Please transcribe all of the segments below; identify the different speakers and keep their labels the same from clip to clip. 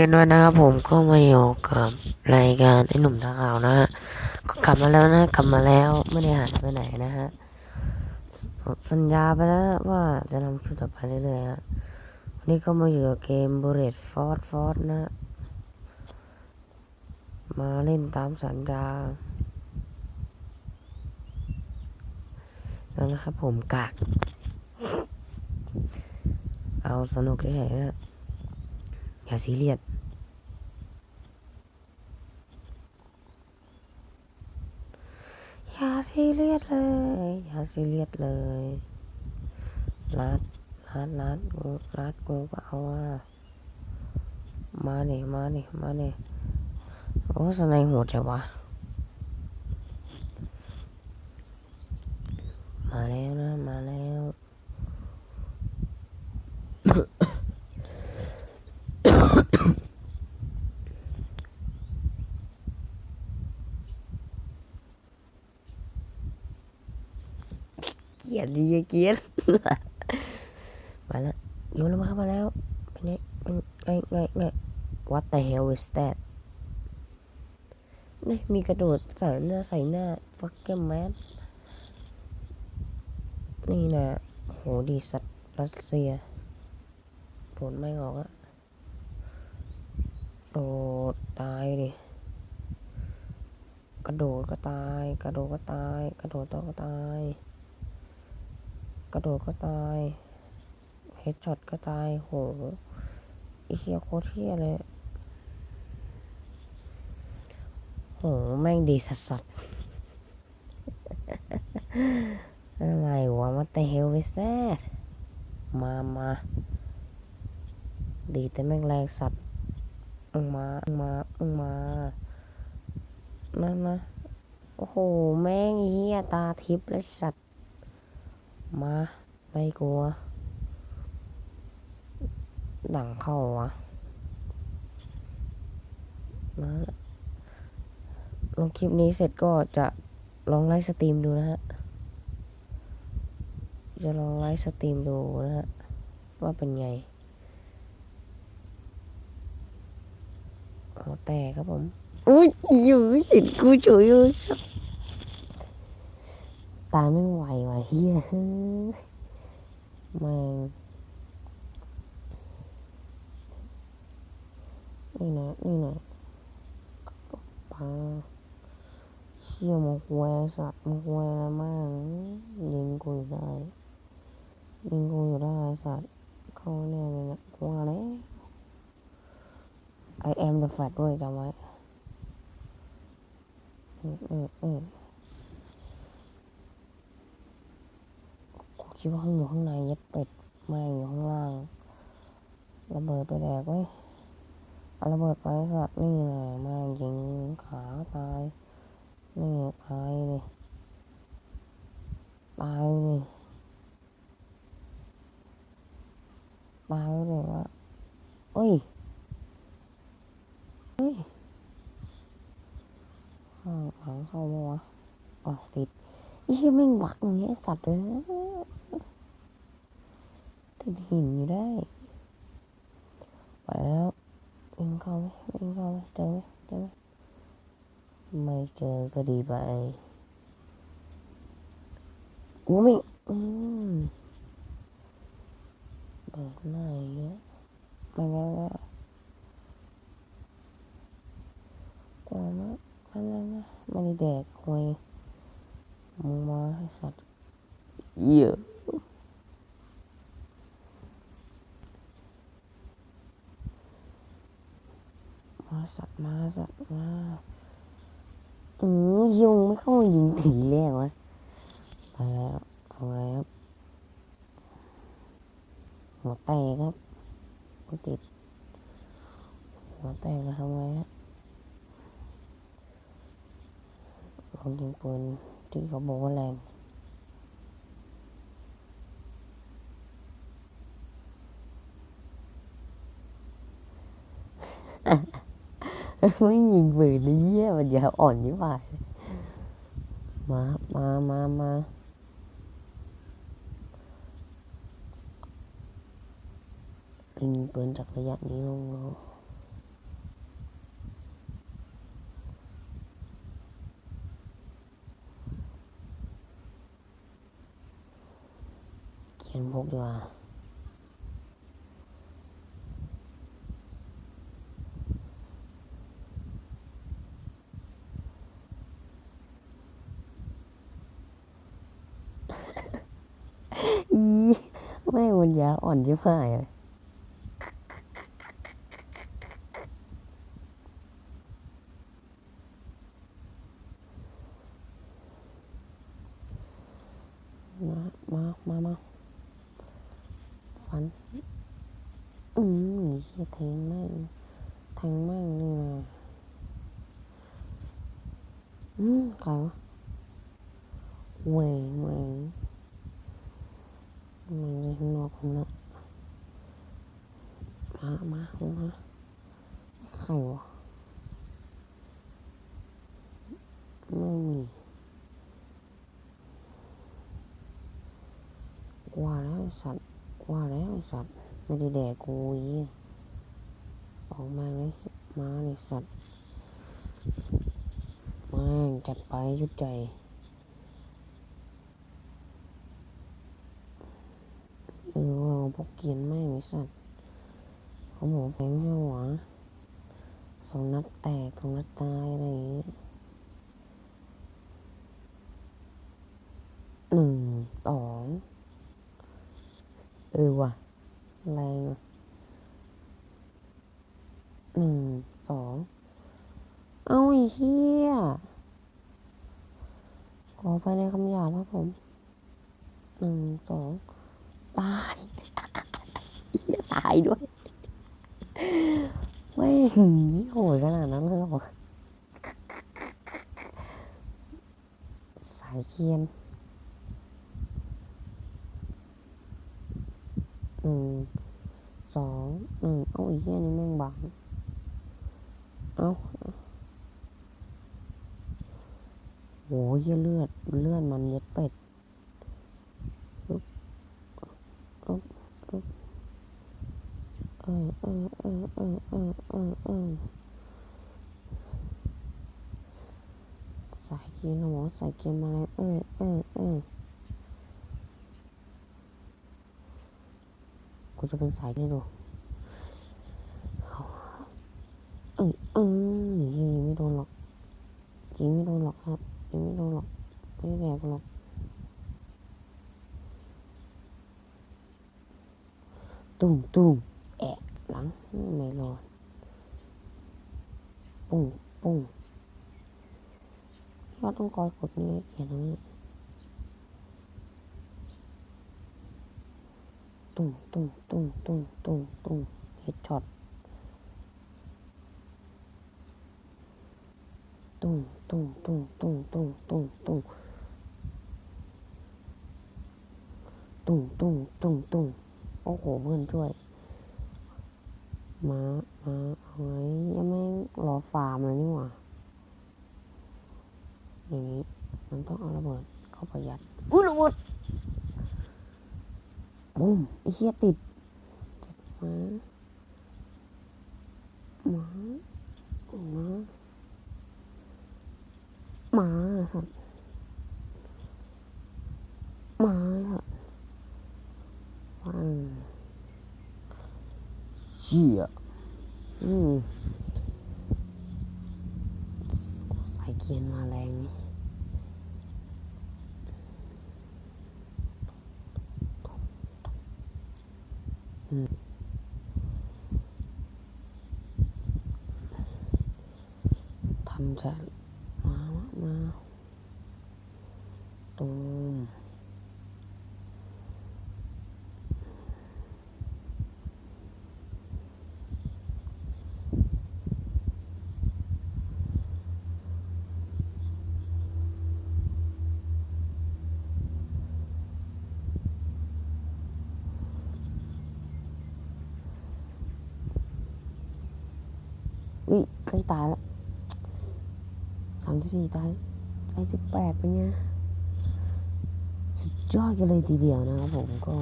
Speaker 1: กันด้วยนะครับผมก็มาอยู่กับรายการไอ้หนุ่มตาขาวนะฮะก็กลับมาแล้วนะกลับมาแล้วไม่ได้หายไปไหนนะฮะผมสัญญาไปแล้วว่าจะทำคลิปต่อไปเรื่อยๆฮะวันนี้ก็มาอยู่กับเกมบูเรตฟอร์ดฟอร์ดนะ มาเล่นตามสัญญาแล้วนะครับผมกาก เอาสนุกเฉยๆนะ อย่าซีเรียสอย่าซีเรียสเลย อย่าซีเรียสเลยรัดรัดรัดกูรัดกูก็เอาว่ามาเนี่ยมาเนี่ยมาเนี่ยโอ้สไนโหดจังวะมาแล้วนะ มาแล้ว เกียดดีเกียดมาแล้วโยนลงมามาแล้วเป็นไงเป็นไงไงไง What the hell is that นี่มีกระโดดใส่หน้าใส่หน้า fucking man นี่นะโหดีสัตว์รัสเซียโดดไม่ออกอะโดดตายดิกระโดดก็ตาย กระโดดก็ตาย กระโดดต่อก็ตาย กระโดดก็ตายเฮดช็อตก็ตายโหไอีเฮียโคตรเฮียเลยโหแม่งดีสัสสัสอะไรวะมาแต่เฮลวิสแ a สมามาดีแต่แม่งแรงสัตว์องมาองมาองมา นั่นนะ โอ้โห แม่งเฮียตาทิพย์เลยสัตว มา ไม่กลัวดังเข้าวะมาละลงคลิปนี้เสร็จก็จะลองไลฟ์สตรีมดูนะฮะ จะลองไลฟ์สตรีมดูนะฮะ ว่าเป็นไงหัวแตกครับผม อุ้ยอยู่เห็นกูเฉยยสัส ตาไม่ไหวว่ะเฮียเฮ้ยแม่งนี่นะนี่นะปาเชี่ยมันควยสัตว์มันควยอะไรมากยิงกูอยู่ได้ยิงกูอยู่ได้สัตว์เข้าแน่เลยนะกว่าแล้ว I am the fat ด้วยจำไว้อืมอืมอืม คิดว่าข้างอยู่ข้างในยัดเป็ดแม่อยู่ข้างล่างระเบิดไปแดกไว้ยเอาระเบิดไปสัตว์นี่แหละแม่ยิงขาตายนี่ตายเลยตายเลยตายเลยวะเอ้ยเฮ้ยข้างหลังเข้ามาวะอ๋อติด เหี้ยแม่งบักอย่างเงี้ยสัตว์เลยติดหินอยู่ได้ไปแล้ววิ่งเข้าไหมวิ่งเข้าไหมเจอไหมเจอไหมไม่เจอก็ดีไปกูไม่อืมเปิดหน้าอย่างเงี้ยไม่งั้นก็กว่านะนั่นนะไม่ได้แดกควย มึงมาให้สัตว์เยอะมาสัตว์มาสัตว์มาเออยุงไม่เข้ามายิงถีแรกวะไปแล้วเอาไงครับหัวแตกครับกูติดหัวแตกจะทำไงฮะลองยิงปืน ที่เขาบอกว่าแรงไม่ยิงปืนนี่เยี่ยมันอย่าอ่อนยิ่งไปมา มา มา มายิงปืนจากระยะนี้ลงเรา ขียนพกดีกว่าอีไม่งมันยาอ่อนชิบหายเลยมา มา มา มา ฟัน อืมเฮียแทงแม่งแทงแม่งนี่นะ อืมใครวะเวยเวยมันในข้างนอกผมละมา มามาใครวะไม่มีว่าแล้วสัตว์ว่าแล้วสัตว์ไม่ได้แดกกูอีออกมาเลย มาเลยสัตว์ จัดไปยุดใจ เออเราพกเกียนแม่ไอ้สัตว์เขาบอกแพงห้าหวะสองนัดแตกสองนัดตายอะไรอย่างงี้หนึ่งสองเออว่ะแรงหนึ่งสอง เอาอ้เหี้ย ขอไปในคำหยาบครับผมหนึ่งสองตายตายด้วยไม่หีโหดขนาดนั้นเลยเหรอสายเคียนหนึ่งสองหนึ่งเอาอ้เหี้ยนี่แม่งบังเอา โหเหี้ยเลือดเลือดมันเย็ดเป็ดอึ๊บอึ๊บอึ๊บเออเออเออเออเออเออเออสายเกีนหัวสายเกีนมาแล้วเออเออเออกูจะเป็นสายนี่ดูเขาเออเออยิงไม่โดนหรอกยิงไม่โดนหรอกครับ ยิงไม่โดนหรอก ไม่แดกหรอก ตุ้มตุ้มแอะหลัง ไม่รอดปุ้งปุ้งยอดต้องคอยกดนี้เขียนตรงนี้ ตุ้งตุ้งตุ้งตุ้งตุ้งตุ้งเฮดช็อต ตุ้ง ตุ้งตุ้งตุ้งตุ้งตุ้งตุ้งตุ้งตุ้งตุ้งตุ้งโอ้โหเพื่อนช่วยมามาเอาไว้ยังไม่รอฟาร์มเลยนี่หว่าอย่างนี้มันต้องเอาระเบิดเข้าประหยัดอุ้ยระเบิดบุ้มไอ้เหี้ยติดมามามา มาสัตว์มาสัตว์วัน
Speaker 2: เชี่ย
Speaker 1: อืมสายเกียนมาแรงนี่อืมทำจะ mà. Tôm ui cái tài ามสิบสี่ตายตายสิบแปดเป็นไงสุดยอดกันเลยทีเดียวนะครับผมก็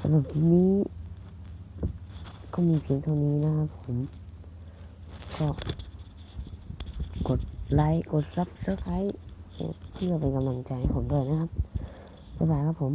Speaker 1: สำหรับคลิปนี้ ก็มีเพียงเท่านี้นะครับผม ก็กดไลค์กดซับสไครต์เพื่อเป็นกำลังใจให้ผมด้วยนะครับ บ๊ายบายครับผม